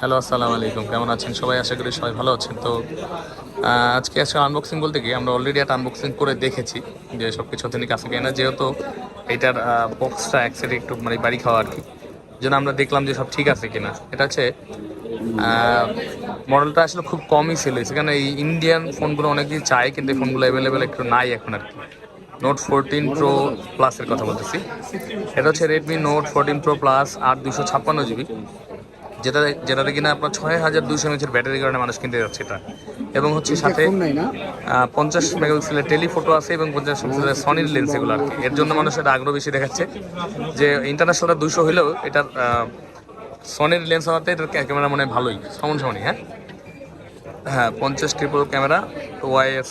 Hello, আসসালামু আলাইকুম। কেমন আছেন সবাই? আশা করি সবাই ভালো আছেন। তো আজকে আসলে আনবক্সিং বলতে কি, আমরা অলরেডি একটা আনবক্সিং করে দেখেছি যে সব কিছু অথেন্টিক আছে কিনা। যেহেতু এটার বক্সটা এক সাইডে একটু মানে বাড়ি খাওয়া আর কি। যেন আমরা দেখলাম যে সব ঠিক আছে কিনা। এটা হচ্ছে মডেলটা আসলে খুব কমই হয়েছে। কারণ এই ইন্ডিয়ান ফোনগুলো অনেকেই চায়, কিন্তু এই ফোনগুলো অ্যাভেলেবেল একটু নাই এখন আর কি। নোট ফোরটিন প্রো প্লাসের কথা বলতেছি। এটা হচ্ছে Redmi note fourteen pro plus আট দুশো ছাপ্পান্ন জিবি যেটা যেটাতে কিনা আপনার ছয় হাজার দুইশো এমএচের ব্যাটারির কারণে মানুষ কিনতে যাচ্ছে এটা। এবং হচ্ছে সাথে পঞ্চাশ মেগাপিক্সেলের টেলিফোটো আছে এবং পঞ্চাশ মেগাপিক্সেলের সনির লেন্স এগুলো আর কি। এর জন্য মানুষ এটা আগ্রহ বেশি দেখাচ্ছে যে ইন্টারন্যাশনালটা দুশো হলেও এটার সনির লেন্স হওয়াতে এটার ক্যামেরা মনে ভালোই। সমান সমানই হ্যাঁ? হ্যাঁ পঞ্চাশ ট্রিপল ক্যামেরা ওয়াইএস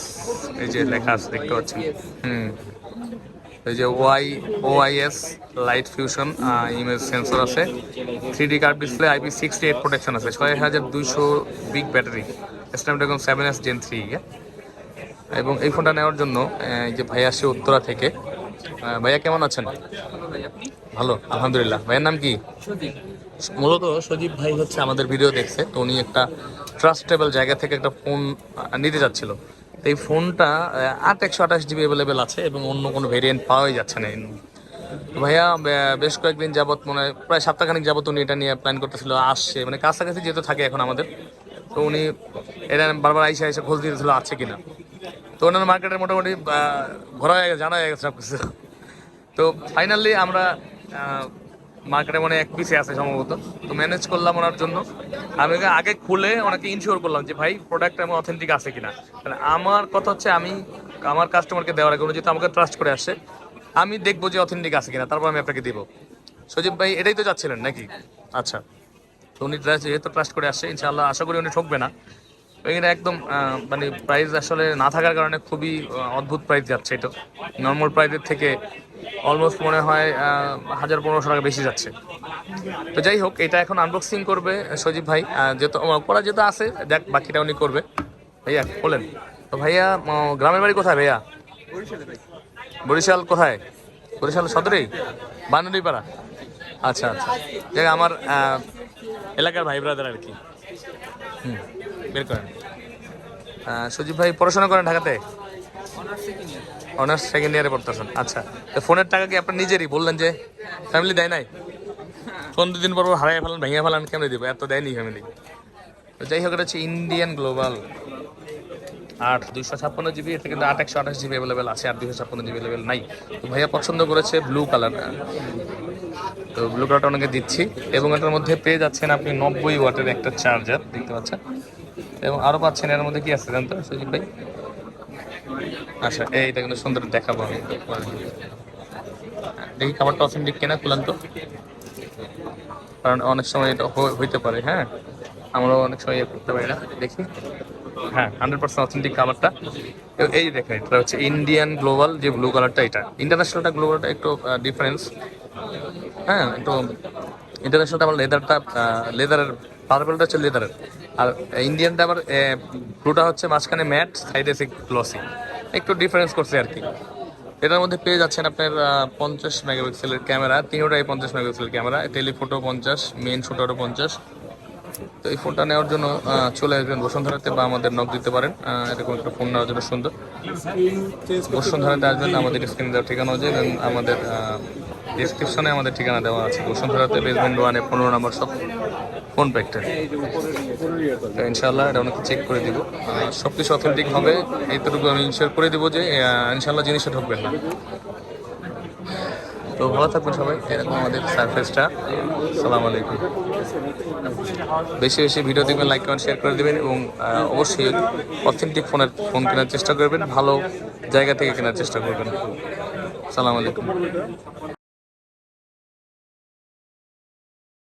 এই যে লেখা আছে দেখতে পাচ্ছেন। হুম। এই যে Y OIS light fusion image sensor আছে। Three D curve display IP sixty eight protection আছে। ছয় হাজার দুইশো big battery Snapdragon seven S gen three এবং এই ফোনটা নেওয়ার জন্য এই যে ভাইয়া আসছে উত্তরা থেকে। ভাইয়া কেমন আছেন? ভালো আলহামদুলিল্লাহ। ভাইয়ের নাম কি? মূলত সজীব ভাই হচ্ছে আমাদের ভিডিও দেখছে। তো উনি একটা ট্রাস্টেবল জায়গা থেকে একটা ফোন নিতে যাচ্ছিল। এই ফোনটা আট একশো আঠাশ জিবি অ্যাভেলেবেল আছে এবং অন্য কোনো ভেরিয়েন্ট পাওয়াই যাচ্ছে না ভাইয়া বেশ কয়েকদিন যাবত মনে প্রায় সপ্তাহখানিক যাবত উনি এটা নিয়ে প্ল্যান করতেছিল, আসছে। মানে কাছাকাছি যেহেতু থাকে এখন আমাদের, তো উনি এটা বারবার আইসে আইসে খোঁজ দিতেছিল, আছে কিনা। তো ওনার মার্কেটের মোটামুটি ঘোরা হয়ে গেছে, জানা হয়ে গেছে সব কিছু তো ফাইনালি আমরা মার্কেটে মনে এক পিসে আছে সম্ভবত। তো ম্যানেজ করলাম ওনার জন্য। আমি আগে খুলে ওনাকে ইনশিওর করলাম যে, ভাই প্রোডাক্ট আমার অথেন্টিক আছে কিনা? মানে আমার কথা হচ্ছে আমি আমার কাস্টমারকে দেওয়ার আগে যেহেতু আমাকে ট্রাস্ট করে আসছে, আমি দেখব যে অথেন্টিক আছে কিনা, তারপর আমি আপনাকে দেবো। সজীব ভাই, এটাই তো যাচ্ছিলেন নাকি? আচ্ছা। তো উনি যেহেতু ট্রাস্ট করে আসছে, ইনশাআল্লাহ আশা করি উনি ঠকবে না। এখানে একদম মানে প্রাইস আসলে না থাকার কারণে খুবই অদ্ভুত প্রাইস যাচ্ছে এটা। নর্মাল প্রাইসের থেকে অলমোস্ট মনে হয় হাজার পনেরোশো টাকা বেশি যাচ্ছে। তো যাই হোক, এটা এখন আনবক্সিং করবে সজীব ভাই। যেহেতু করা যেহেতু আছে দেখ বাকিটা উনি করবে। ভাইয়া, বলেন। তো ভাইয়া গ্রামের বাড়ি কোথায় ভাইয়া? বরিশাল কোথায়? বরিশাল সদরেই? বানুরিপাড়া আচ্ছা আচ্ছা। আমার এলাকার ভাই ব্রাদার আর কি। বের করেন। সজীব ভাই পড়াশোনা করেন ঢাকাতে? অনার্স সেকেন্ড ইয়ারে পড়তেছেন। আচ্ছা তো ফোনের টাকা কি আপনার নিজেরই? বললেন যে ফ্যামিলি দেয় নাই? ফোন দুদিন পর হারাই ফেলান ভেঙে ফেলান কেমন দিব? এত দেয়নি ফ্যামিলি তো যাই হোক এটা হচ্ছে ইন্ডিয়ান গ্লোবাল আট দুশো ছাপ্পান্ন জিবি এর থেকে আট একশো আঠাশ জিবি অ্যাভেলেবেল আছে আর দুশো ছাপ্পান্ন জিবি অ্যাভেলেবেল নাই। তো ভাইয়া পছন্দ করেছে ব্লু কালার তো ব্লু কালারটা ওনাকে দিচ্ছি এবং এটার মধ্যে পেয়ে যাচ্ছেন আপনি নব্বই ওয়াটের একটা চার্জার দেখতে পাচ্ছেন? এবং আরও পাচ্ছেন, এর মধ্যে কি আছে জানতো, সুজিত ভাই? আচ্ছা এইটা কিন্তু সুন্দর দেখাবো আমি। দেখি খাবারটা অথেন্টিক কেনা খুলান তো কারণ অনেক সময় এটা হইতে পারে হ্যাঁ? আমরাও অনেক সময় ইয়ে করতে পারি না, দেখি। হ্যাঁ হান্ড্রেড পার্সেন্ট অথেন্টিক খাবারটা। এই দেখেন, এটা হচ্ছে ইন্ডিয়ান গ্লোবাল যে ব্লু কালারটা এটা। ইন্টারন্যাশনালটা গ্লোবালটা একটু ডিফারেন্স হ্যাঁ একটু ইন্টারন্যাশনালটা আবার লেদারটা লেদারের পার্পলটা হচ্ছে লেদারের আর ইন্ডিয়ানটা আবার ব্লুটা হচ্ছে মাঝখানে ম্যাট সাইডে গ্লসি একটু ডিফারেন্স করছে আর কি। এটার মধ্যে পেয়ে যাচ্ছেন আপনার পঞ্চাশ মেগাপিক্সেলের ক্যামেরা, তিনোটাই পঞ্চাশ মেগাপিক্সেলের ক্যামেরা টেলিফোটো পঞ্চাশ মেন শুটারও পঞ্চাশ। তো এই ফোনটা নেওয়ার জন্য চলে আসবেন বসুন্ধরাতে বা আমাদের নক দিতে পারেন। এরকম একটা ফোন নেওয়ার জন্য সুন্দর। বসুন্ধরাতে আসবেন, আমাদের স্ক্রিনে দেওয়ার ঠিকানা এবং আমাদের ডিসক্রিপশনে আমাদের ঠিকানা দেওয়া আছে। বসুন্ধরাতে বেসমেন্ট ওয়ানে পনেরো নম্বর সব ফোন প্যাকটা তো ইনশাল্লাহ এটা অনেকে চেক করে দিব। সব কিছু অথেন্টিক হবে। এইটুকু আমি ইনশিওর করে দেবো যে ইনশাল্লাহ জিনিসটা ঢুকবে না। তো ভালো থাকবেন সবাই। এরকম আমাদের সারফেসটা সালাম আলাইকুম। বেশি বেশি ভিডিও দেখবেন লাইক কমেন্ট শেয়ার করে দেবেন এবং অবশ্যই অথেন্টিক ফোনের ফোন কেনার চেষ্টা করবেন। ভালো জায়গা থেকে কেনার চেষ্টা করবেন। সালাম আলাইকুম।